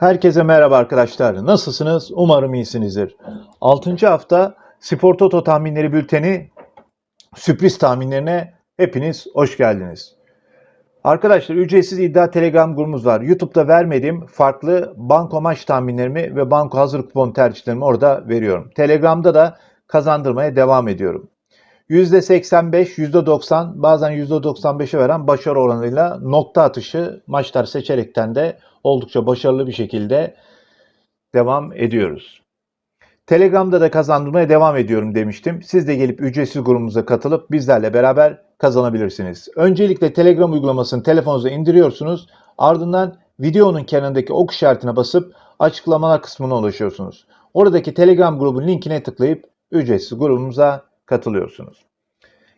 Herkese merhaba arkadaşlar. Nasılsınız? Umarım iyisinizdir. 6. hafta Spor Toto tahminleri bülteni sürpriz tahminlerine hepiniz hoş geldiniz. Arkadaşlar ücretsiz iddia telegram grubumuz var. YouTube'da vermediğim farklı banko maç tahminlerimi ve banko hazır kupon tercihlerimi orada veriyorum. Telegram'da da kazandırmaya devam ediyorum. %85, %90 bazen %95'e veren başarı oranıyla nokta atışı maçlar seçerekten de oldukça başarılı bir şekilde devam ediyoruz. Telegram'da da kazandırmaya devam ediyorum demiştim. Siz de gelip ücretsiz grubumuza katılıp bizlerle beraber kazanabilirsiniz. Öncelikle Telegram uygulamasını telefonunuza indiriyorsunuz. Ardından videonun kenarındaki ok işaretine basıp açıklamalar kısmına ulaşıyorsunuz. Oradaki Telegram grubun linkine tıklayıp ücretsiz grubumuza katılıyorsunuz.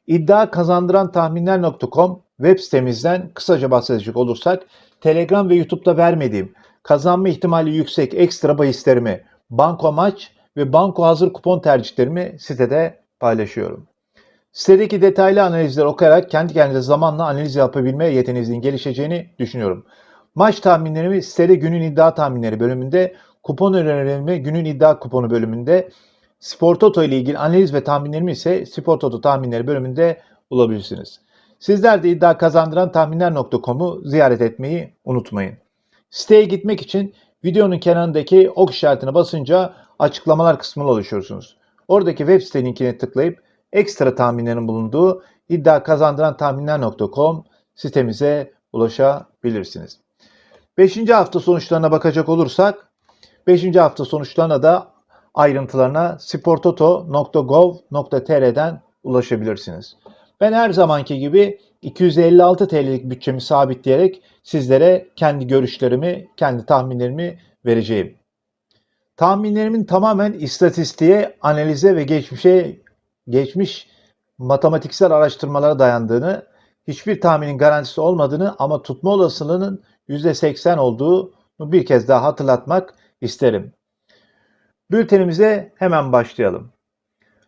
İddia kazandıran tahminler.com web sitemizden kısaca bahsedecek olursak Telegram ve YouTube'da vermediğim kazanma ihtimali yüksek ekstra bahislerimi, banko maç ve banko hazır kupon tercihlerimi sitede paylaşıyorum. Sitedeki detaylı analizleri okuyarak kendi kendinize zamanla analiz yapabilme yeteneğinizin gelişeceğini düşünüyorum. Maç tahminlerimi sitede günün iddia tahminleri bölümünde, kupon önerilerimi günün iddia kuponu bölümünde, Spor Toto ile ilgili analiz ve tahminlerimi ise Spor Toto tahminleri bölümünde bulabilirsiniz. Sizler de iddia kazandıran tahminler.com'u ziyaret etmeyi unutmayın. Siteye gitmek için videonun kenarındaki ok işaretine basınca açıklamalar kısmına ulaşıyorsunuz. Oradaki web site linkine tıklayıp ekstra tahminlerin bulunduğu iddia kazandıran tahminler.com sitemize ulaşabilirsiniz. 5. hafta sonuçlarına bakacak olursak 5. hafta sonuçlarına da ayrıntılarına sportoto.gov.tr'den ulaşabilirsiniz. Ben her zamanki gibi 256 TL'lik bütçemi sabitleyerek sizlere kendi görüşlerimi, kendi tahminlerimi vereceğim. Tahminlerimin tamamen istatistiğe, analize ve geçmişe geçmiş matematiksel araştırmalara dayandığını, hiçbir tahminin garantisi olmadığını ama tutma olasılığının %80 olduğunu bir kez daha hatırlatmak isterim. Bültenimize hemen başlayalım.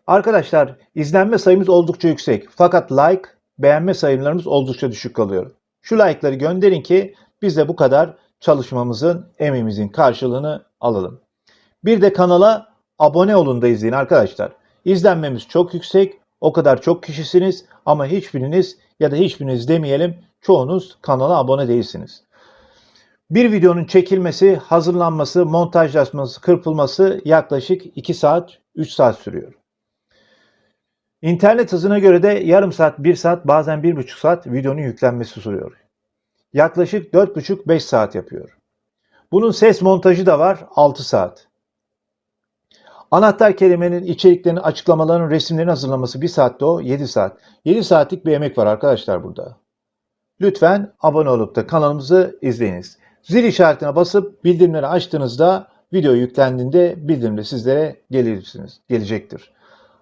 Arkadaşlar izlenme sayımız oldukça yüksek fakat like, beğenme sayılarımız oldukça düşük kalıyor. Şu like'ları gönderin ki biz de bu kadar çalışmamızın, emeğimizin karşılığını alalım. Bir de kanala abone olun da izleyin arkadaşlar. İzlenmemiz çok yüksek, o kadar çok kişisiniz ama hiçbiriniz ya da hiçbiriniz demeyelim çoğunuz kanala abone değilsiniz. Bir videonun çekilmesi, hazırlanması, montajlanması, kırpılması yaklaşık 2 saat, 3 saat sürüyor. İnternet hızına göre de yarım saat, 1 saat, bazen 1,5 saat videonun yüklenmesi sürüyor. Yaklaşık 4,5-5 saat yapıyor. Bunun ses montajı da var 6 saat. Anahtar kelimenin içeriklerini, açıklamaların, resimlerini hazırlaması 1 saatte o 7 saat. 7 saatlik bir emek var arkadaşlar burada. Lütfen abone olup da kanalımızı izleyiniz. Zil işaretine basıp bildirimleri açtığınızda video yüklendiğinde bildirim de sizlere gelirsiniz, gelecektir.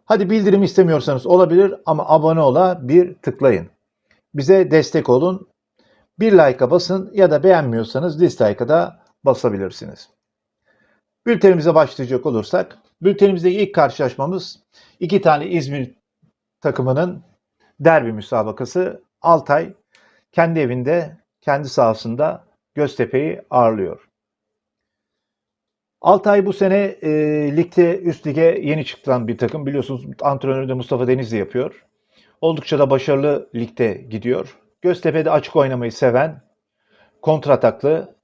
Hadi bildirim istemiyorsanız olabilir ama abone ola bir tıklayın. Bize destek olun. Bir like'a basın ya da beğenmiyorsanız dislike'a da basabilirsiniz. Bültenimize başlayacak olursak, bültenimizdeki ilk karşılaşmamız iki tane İzmir takımının derbi müsabakası. Altay kendi evinde, kendi sahasında Göztepe'yi ağırlıyor. Altay bu sene e, ligde üst lige yeni çıkan bir takım. Biliyorsunuz antrenörü de Mustafa Denizli yapıyor. Oldukça da başarılı ligde gidiyor. Göztepe'de açık oynamayı seven, kontrataklı,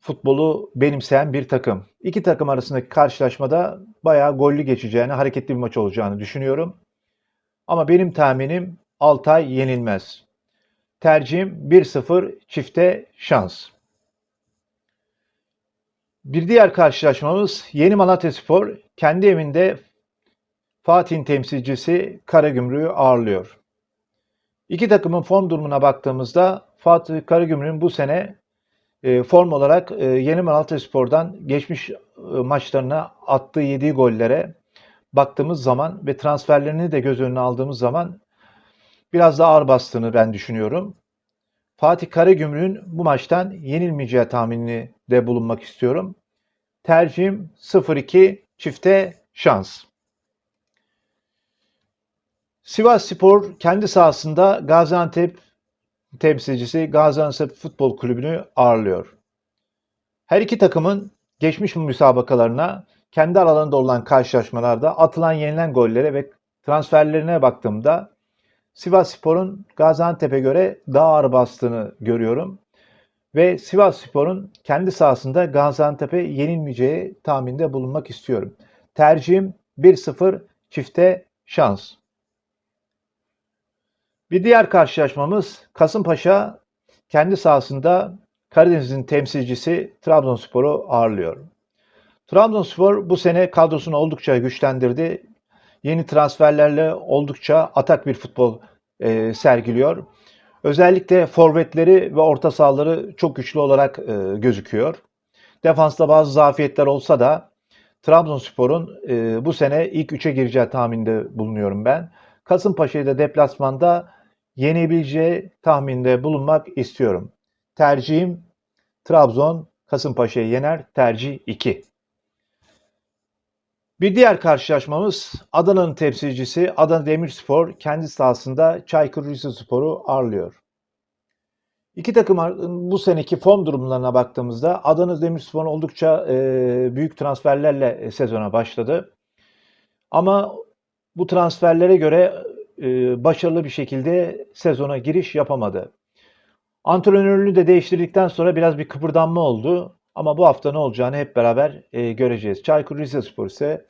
futbolu benimseyen bir takım. İki takım arasındaki karşılaşmada bayağı gollü geçeceğini, hareketli bir maç olacağını düşünüyorum. Ama benim tahminim Altay yenilmez. Tercihim 1-0 çifte şans. Bir diğer karşılaşmamız Yeni Malatyaspor kendi evinde Fatih'in temsilcisi Karagümrük'ü ağırlıyor. İki takımın form durumuna baktığımızda Fatih Karagümrük'ün bu sene e, form olarak e, Yeni Malatyaspor'dan geçmiş e, maçlarına attığı yediği gollere baktığımız zaman ve transferlerini de göz önüne aldığımız zaman biraz daha ağır bastığını ben düşünüyorum. Fatih Karagümrük'ün bu maçtan yenilmeyeceği tahminini de bulunmak istiyorum. Tercihim 0-2 çifte şans. Sivas Spor kendi sahasında Gaziantep temsilcisi Gaziantep Futbol Kulübü'nü ağırlıyor. Her iki takımın geçmiş müsabakalarına kendi aralarında olan karşılaşmalarda atılan yenilen gollere ve transferlerine baktığımda Sivas Spor'un Gaziantep'e göre daha ağır bastığını görüyorum. Ve Sivas Spor'un kendi sahasında Gaziantep'e yenilmeyeceği tahminde bulunmak istiyorum. Tercihim 1-0 çifte şans. Bir diğer karşılaşmamız Kasımpaşa kendi sahasında Karadeniz'in temsilcisi Trabzonspor'u ağırlıyor. Trabzonspor bu sene kadrosunu oldukça güçlendirdi. Yeni transferlerle oldukça atak bir futbol e, sergiliyor. Özellikle forvetleri ve orta sahaları çok güçlü olarak e, gözüküyor. Defansta bazı zafiyetler olsa da Trabzonspor'un e, bu sene ilk üçe gireceği tahminde bulunuyorum ben. Kasımpaşa'yı da deplasmanda yenebileceği tahminde bulunmak istiyorum. Tercihim Trabzon Kasımpaşa'yı yener. Tercih 2. Bir diğer karşılaşmamız Adana'nın temsilcisi Adana Demirspor kendi sahasında Çaykur Rizespor'u ağırlıyor. İki takım bu seneki form durumlarına baktığımızda Adana Demirspor oldukça e, büyük transferlerle sezona başladı. Ama bu transferlere göre e, başarılı bir şekilde sezona giriş yapamadı. Antrenörlüğü de değiştirdikten sonra biraz bir kıpırdanma oldu. Ama bu hafta ne olacağını hep beraber e, göreceğiz. Çaykur Rizespor ise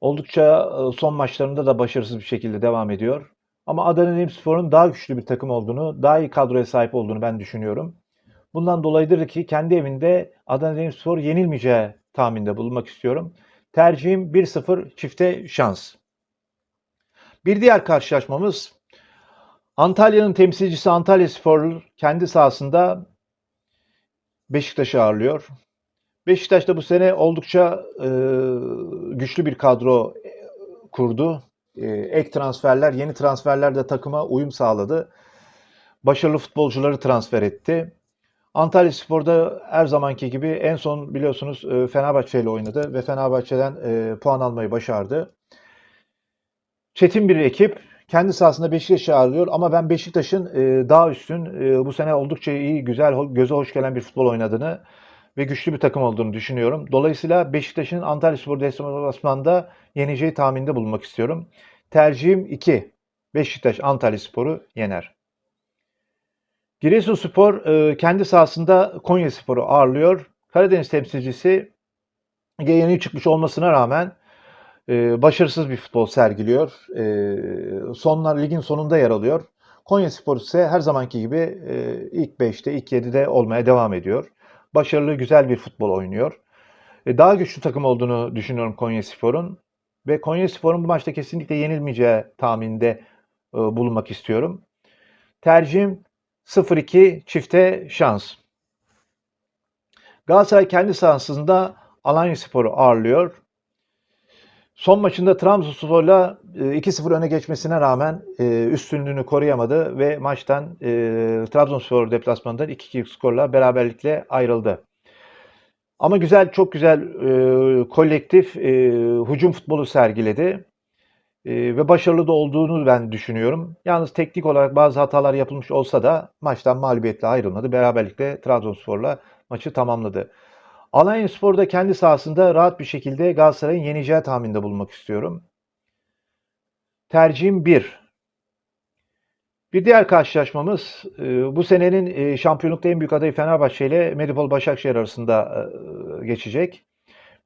oldukça e, son maçlarında da başarısız bir şekilde devam ediyor. Ama Adana Demirspor'un daha güçlü bir takım olduğunu, daha iyi kadroya sahip olduğunu ben düşünüyorum. Bundan dolayıdır ki kendi evinde Adana Demirspor yenilmeyeceği tahminde bulunmak istiyorum. Tercihim 1-0 çifte şans. Bir diğer karşılaşmamız Antalya'nın temsilcisi Antalya Spor kendi sahasında Beşiktaş'ı ağırlıyor. Beşiktaş da bu sene oldukça e, güçlü bir kadro kurdu. E, ek transferler, yeni transferler de takıma uyum sağladı. Başarılı futbolcuları transfer etti. Antalya Spor'da her zamanki gibi en son biliyorsunuz e, Fenerbahçe ile oynadı ve Fenerbahçe'den e, puan almayı başardı. Çetin bir ekip. Kendi sahasında Beşiktaş'ı ağırlıyor ama ben Beşiktaş'ın e, daha üstün e, bu sene oldukça iyi, güzel, göze hoş gelen bir futbol oynadığını ve güçlü bir takım olduğunu düşünüyorum. Dolayısıyla Beşiktaş'ın Antalya Spor deplasmanında yeneceği tahminde bulunmak istiyorum. Tercihim 2. Beşiktaş Antalya Spor'u yener. Giresunspor e, kendi sahasında Konya Spor'u ağırlıyor. Karadeniz temsilcisi yeni çıkmış olmasına rağmen e, başarısız bir futbol sergiliyor. E, sonlar ligin sonunda yer alıyor. Konya Spor ise her zamanki gibi e, ilk 5'te, ilk 7'de olmaya devam ediyor. Başarılı, güzel bir futbol oynuyor. E, daha güçlü takım olduğunu düşünüyorum Konya Spor'un. Ve Konya Spor'un bu maçta kesinlikle yenilmeyeceği tahminde e, bulunmak istiyorum. Tercihim 0-2 çifte şans. Galatasaray kendi sahasında Alanya Spor'u ağırlıyor. Son maçında Trabzonspor'la 2-0 öne geçmesine rağmen e, üstünlüğünü koruyamadı ve maçtan e, Trabzonspor deplasmanından 2-2 skorla beraberlikle ayrıldı. Ama güzel, çok güzel e, kolektif e, hücum futbolu sergiledi. E, ve başarılı da olduğunu ben düşünüyorum. Yalnız teknik olarak bazı hatalar yapılmış olsa da maçtan mağlubiyetle ayrılmadı. Beraberlikle Trabzonspor'la maçı tamamladı. Alanya Spor'da kendi sahasında rahat bir şekilde Galatasaray'ın yeneceği tahminde bulunmak istiyorum. Tercihim 1. Bir diğer karşılaşmamız e, bu senenin e, şampiyonlukta en büyük adayı Fenerbahçe ile Medipol Başakşehir arasında e, geçecek.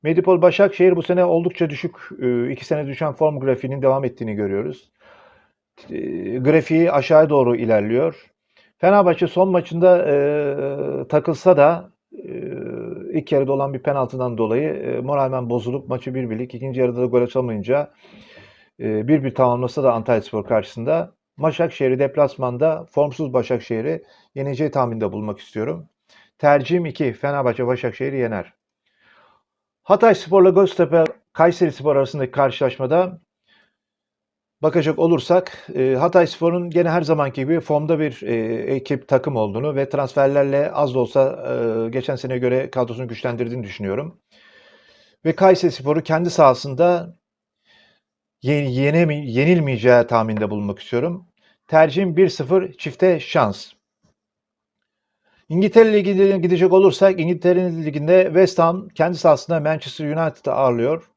Medipol Başakşehir bu sene oldukça düşük, iki sene düşen form grafiğinin devam ettiğini görüyoruz. Grafiği aşağı doğru ilerliyor. Fenerbahçe son maçında takılsa da ilk yarıda olan bir penaltıdan dolayı e, moralmen bozulup maçı bir birlik ikinci yarıda da gol atamayınca e, bir bir tamamlasa da Antalyaspor karşısında Başakşehir'i deplasmanda formsuz Başakşehir'i yeneceği tahminde bulmak istiyorum. Tercihim 2. Fenerbahçe Başakşehir'i yener. Hatay Spor'la Göztepe Kayseri Spor arasındaki karşılaşmada bakacak olursak e, Hatay Spor'un gene her zamanki gibi formda bir e, ekip takım olduğunu ve transferlerle az da olsa e, geçen sene göre kadrosunu güçlendirdiğini düşünüyorum. Ve Kayseri Spor'u kendi sahasında yeni, yeni, yenilmeyeceği tahminde bulunmak istiyorum. Tercihim 1-0 çifte şans. İngiltere Ligi'ne gidecek olursak İngiltere Ligi'nde West Ham kendi sahasında Manchester United'ı ağırlıyor.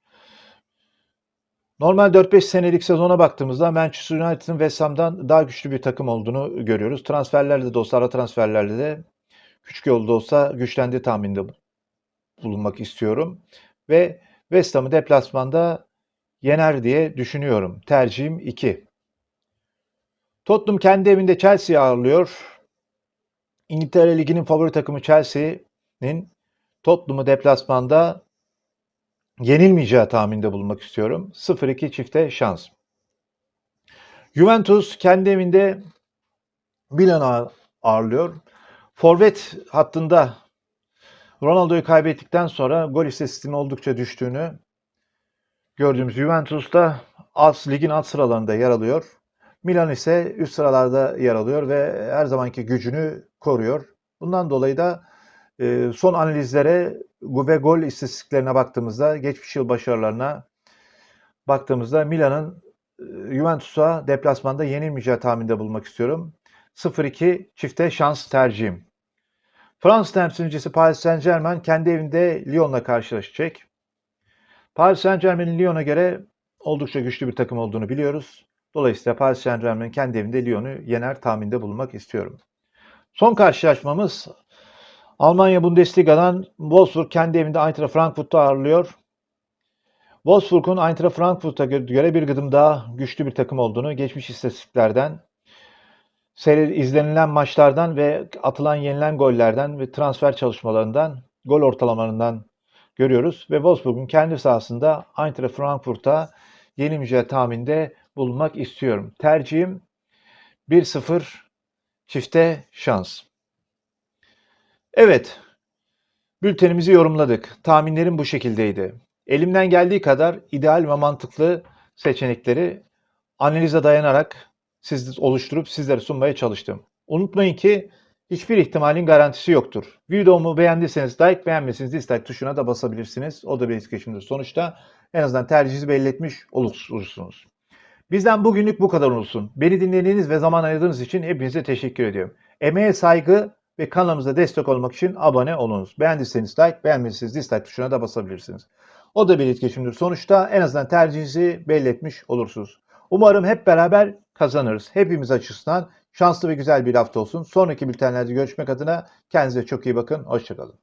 Normal 4-5 senelik sezona baktığımızda Manchester United'ın West Ham'dan daha güçlü bir takım olduğunu görüyoruz. Transferlerde de olsa, ara transferlerde de küçük yolda olsa güçlendiği tahminde bulunmak istiyorum. Ve West Ham'ı deplasmanda yener diye düşünüyorum. Tercihim 2. Tottenham kendi evinde Chelsea'yi ağırlıyor. İngiltere Ligi'nin favori takımı Chelsea'nin Tottenham'ı deplasmanda yenilmeyeceği tahminde bulunmak istiyorum. 0-2 çifte şans. Juventus kendi evinde Milan'ı ağırlıyor. Forvet hattında Ronaldo'yu kaybettikten sonra gol istatistiğinin oldukça düştüğünü gördüğümüz Juventus'ta az, ligin alt sıralarında yer alıyor. Milan ise üst sıralarda yer alıyor ve her zamanki gücünü koruyor. Bundan dolayı da e, son analizlere ve gol istatistiklerine baktığımızda, geçmiş yıl başarılarına baktığımızda Milan'ın e, Juventus'a deplasmanda yenilmeyeceği tahminde bulmak istiyorum. 0-2 çifte şans tercihim. Fransız temsilcisi Paris Saint Germain kendi evinde Lyon'la karşılaşacak. Paris Saint Germain'in Lyon'a göre oldukça güçlü bir takım olduğunu biliyoruz. Dolayısıyla Paris Saint Germain kendi evinde Lyon'u yener tahminde bulunmak istiyorum. Son karşılaşmamız Almanya Bundesliga'dan Wolfsburg kendi evinde Eintracht Frankfurt'u ağırlıyor. Wolfsburg'un Eintracht Frankfurt'a göre bir gıdım daha güçlü bir takım olduğunu geçmiş istatistiklerden, seyir izlenilen maçlardan ve atılan yenilen gollerden ve transfer çalışmalarından, gol ortalamalarından görüyoruz. Ve Wolfsburg'un kendi sahasında Eintracht Frankfurt'a yenilmeyeceği tahminde bulunmak istiyorum. Tercihim 1-0 çifte şans. Evet, bültenimizi yorumladık. Tahminlerim bu şekildeydi. Elimden geldiği kadar ideal ve mantıklı seçenekleri analize dayanarak siz oluşturup sizlere sunmaya çalıştım. Unutmayın ki hiçbir ihtimalin garantisi yoktur. Videomu beğendiyseniz like, beğenmeseniz dislike tuşuna da basabilirsiniz. O da bir etkileşimdir. Sonuçta en azından tercihinizi belli etmiş olursunuz. Bizden bugünlük bu kadar olsun. Beni dinlediğiniz ve zaman ayırdığınız için hepinize teşekkür ediyorum. Emeğe saygı ve kanalımıza destek olmak için abone olunuz. Beğendiyseniz like, beğenmediyseniz dislike tuşuna da basabilirsiniz. O da bir etkileşimdir. Sonuçta en azından tercihinizi belli etmiş olursunuz. Umarım hep beraber kazanırız. Hepimiz açısından şanslı ve güzel bir hafta olsun. Sonraki bültenlerde görüşmek adına kendinize çok iyi bakın. Hoşçakalın.